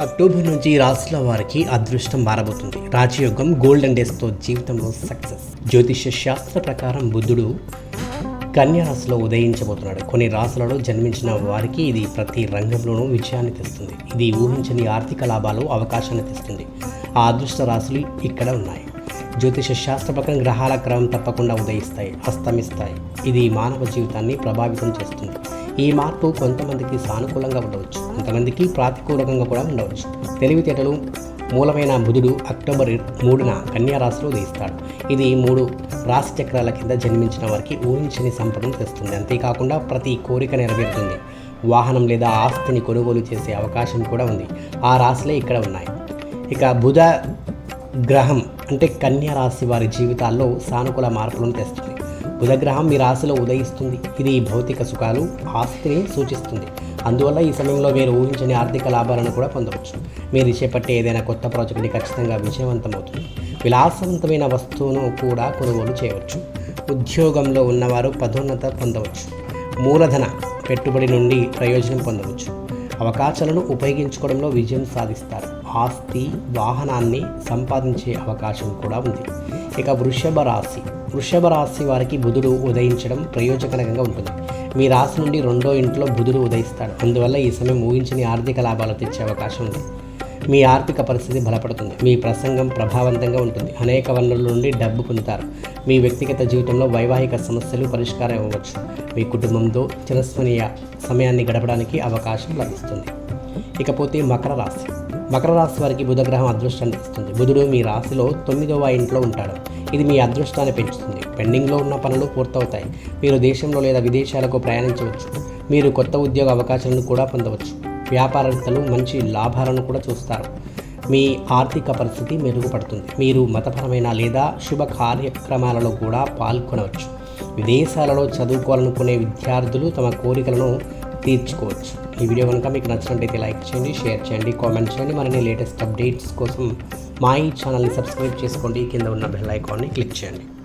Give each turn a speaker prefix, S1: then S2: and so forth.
S1: October నుంచి రాశుల వారికి అదృష్టం మారబోతుంది. రాజయోగం గోల్డెన్ డేస్తో జీవితంలో సక్సెస్. జ్యోతిష్య శాస్త్ర ప్రకారం బుద్ధుడు కన్యా రాశిలో ఉదయించబోతున్నాడు. కొన్ని రాశులలో జన్మించిన వారికి ఇది ప్రతి రంగంలోనూ విజయాన్ని తెస్తుంది. ఇది ఊహించని ఆర్థిక లాభాలు అవకాశాన్ని తెస్తుంది. ఆ అదృష్ట రాశులు ఇక్కడ ఉన్నాయి. జ్యోతిష శాస్త్ర ప్రకారం గ్రహాల క్రమం తప్పకుండా ఉదయిస్తాయి అస్తమిస్తాయి. ఇది మానవ జీవితాన్ని ప్రభావితం చేస్తుంది. ఈ మార్పు కొంతమందికి సానుకూలంగా ఉండవచ్చు. కొంతమందికి ప్రాతికూలకంగా కూడా ఉండవచ్చు. తెలివితేటలు మూలమైన బుధుడు అక్టోబర్ మూడున కన్యా రాశిలో ఉదయిస్తాడు. ఇది మూడు రాశి చక్రాల కింద జన్మించిన వారికి ఊహించని సంపదను తెస్తుంది. అంతేకాకుండా ప్రతి కోరిక నెరవేరుతుంది. వాహనం లేదా ఆస్తిని కొనుగోలు చేసే అవకాశం కూడా ఉంది. ఆ రాశులే ఇక్కడ ఉన్నాయి. ఇక బుధ గ్రహం అంటే కన్యా రాశి వారి జీవితాల్లో సానుకూల మార్పులను తెస్తుంది. బుధగ్రహం మీ రాశిలో ఉదయిస్తుంది. ఇది భౌతిక సుఖాలు ఆస్తిని సూచిస్తుంది. అందువల్ల ఈ సమయంలో మీరు ఊహించని ఆర్థిక లాభాలను కూడా పొందవచ్చు. మీరు చేపట్టే ఏదైనా కొత్త ప్రాజెక్ట్ని ఖచ్చితంగా విజయవంతమవుతుంది. విలాసవంతమైన వస్తువును కూడా కొనుగోలు చేయవచ్చు. ఉద్యోగంలో ఉన్నవారు పదోన్నత పొందవచ్చు. మూలధన పెట్టుబడి నుండి ప్రయోజనం పొందవచ్చు. అవకాశాలను ఉపయోగించుకోవడంలో విజయం సాధిస్తారు. ఆస్తి వాహనాన్ని సంపాదించే అవకాశం కూడా ఉంది. ఇక వృషభ రాశి. వృషభ రాశి వారికి బుధుడు ఉదయించడం ప్రయోజనకరంగా ఉంటుంది. మీ రాశి నుండి రెండో ఇంట్లో బుధుడు ఉదయిస్తాడు. అందువల్ల ఈ సమయం ఊహించని ఆర్థిక లాభాలు తెచ్చే అవకాశం ఉంది. మీ ఆర్థిక పరిస్థితి బలపడుతుంది. మీ ప్రసంగం ప్రభావవంతంగా ఉంటుంది. అనేక వనరుల నుండి డబ్బు పొందుతారు. మీ వ్యక్తిగత జీవితంలో వైవాహిక సమస్యలు పరిష్కారం ఇవ్వవచ్చు మీ కుటుంబంతో చిరస్మరణీయ సమయాన్ని గడపడానికి అవకాశం లభిస్తుంది. ఇకపోతే మకర రాశి. మకర రాశి వారికి బుధగ్రహం అదృష్టాన్ని ఇస్తుంది. బుధుడు మీ రాశిలో తొమ్మిదవ ఇంట్లో ఉంటాడు. ఇది మీ అదృష్టాన్ని పెంచుతుంది. పెండింగ్లో ఉన్న పనులు పూర్తవుతాయి. మీరు దేశంలో లేదా విదేశాలకు ప్రయాణించవచ్చు. మీరు కొత్త ఉద్యోగ అవకాశాలను కూడా పొందవచ్చు. వ్యాపారవేత్తలు మంచి లాభాలను కూడా చూస్తారు. మీ ఆర్థిక పరిస్థితి మెరుగుపడుతుంది. మీరు మతపరమైన లేదా శుభ కార్యక్రమాలలో కూడా పాల్గొనవచ్చు. విదేశాలలో చదువుకోవాలనుకునే విద్యార్థులు తమ కోరికలను తీర్చుకోవచ్చు. ఈ వీడియో కనుక మీకు నచ్చినట్టయితే లైక్ చేయండి షేర్ చేయండి కామెంట్ చేయండి. మరిన్ని లేటెస్ట్ అప్డేట్స్ కోసం మా ఈ ఛానల్ని సబ్స్క్రైబ్ చేసుకోండి. కింద ఉన్న బెల్ ఐకాన్ని క్లిక్ చేయండి.